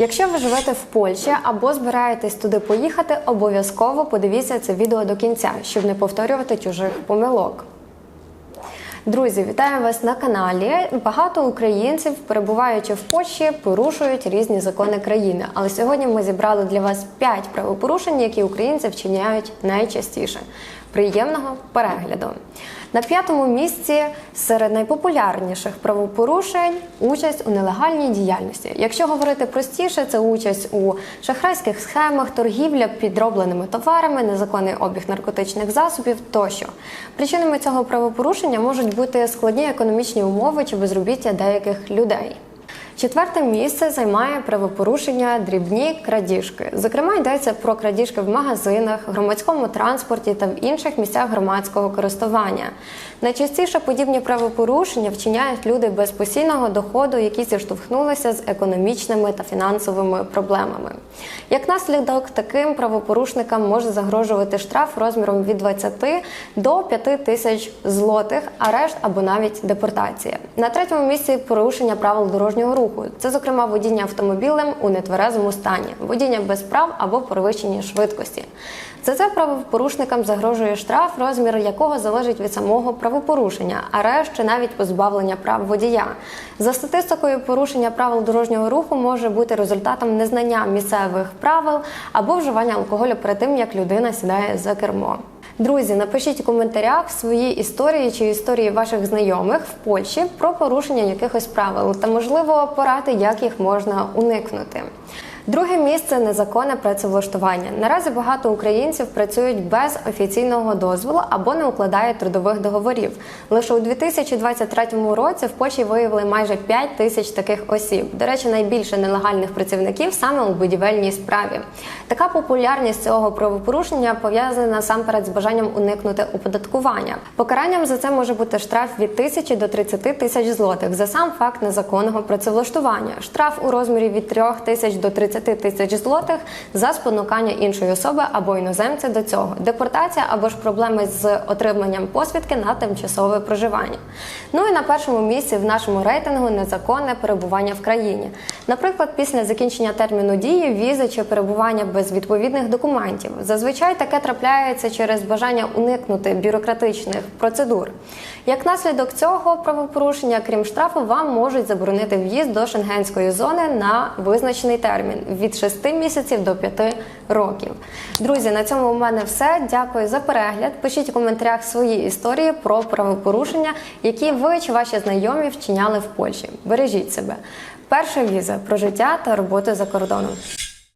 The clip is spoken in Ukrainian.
Якщо ви живете в Польщі або збираєтесь туди поїхати, обов'язково подивіться це відео до кінця, щоб не повторювати чужих помилок. Друзі, вітаю вас на каналі. Багато українців, перебуваючи в Польщі, порушують різні закони країни. Але сьогодні ми зібрали для вас 5 правопорушень, які українці вчиняють найчастіше. Приємного перегляду. На п'ятому місці серед найпопулярніших правопорушень участь у нелегальній діяльності. Якщо говорити простіше, це участь у шахрайських схемах, торгівля підробленими товарами, незаконний обіг наркотичних засобів тощо. Причинами цього правопорушення можуть бути складні економічні умови чи безробіття деяких людей. Четверте місце займає правопорушення дрібні крадіжки. Зокрема, йдеться про крадіжки в магазинах, громадському транспорті та в інших місцях громадського користування. Найчастіше подібні правопорушення вчиняють люди без постійного доходу, які зіштовхнулися з економічними та фінансовими проблемами. Як наслідок, таким правопорушникам може загрожувати штраф розміром від 20 до 5 тисяч злотих, арешт або навіть депортація. На третьому місці порушення правил дорожнього руху. Це, зокрема, водіння автомобілем у нетверезому стані, водіння без прав або перевищення швидкості. За це правопорушникам загрожує штраф, розмір якого залежить від самого правопорушення, арешт чи навіть позбавлення прав водія. За статистикою, порушення правил дорожнього руху може бути результатом незнання місцевих правил або вживання алкоголю перед тим, як людина сідає за кермо. Друзі, напишіть у коментарях свої історії чи історії ваших знайомих в Польщі про порушення якихось правил та, можливо, поради, як їх можна уникнути. Друге місце незаконне працевлаштування. Наразі багато українців працюють без офіційного дозволу або не укладають трудових договорів. Лише у 2023 році в Польщі виявили майже 5 тисяч таких осіб. До речі, найбільше нелегальних працівників саме у будівельній справі. Така популярність цього правопорушення пов'язана насамперед з бажанням уникнути оподаткування. Покаранням за це може бути штраф від тисячі до 30 тисяч злотих за сам факт незаконного працевлаштування. Штраф у розмірі від 3 тисяч до 30 тисяч злотих за спонукання іншої особи або іноземця до цього, депортація або ж проблеми з отриманням посвідки на тимчасове проживання. Ну і на першому місці в нашому рейтингу незаконне перебування в країні. Наприклад, після закінчення терміну дії візи чи перебування без відповідних документів. Зазвичай таке трапляється через бажання уникнути бюрократичних процедур. Як наслідок цього правопорушення, крім штрафу, вам можуть заборонити в'їзд до шенгенської зони на визначений термін від 6 місяців до 5 років. Друзі, на цьому у мене все. Дякую за перегляд. Пишіть у коментарях свої історії про правопорушення, які ви чи ваші знайомі вчиняли в Польщі. Бережіть себе. Перша віза про життя та роботу за кордоном.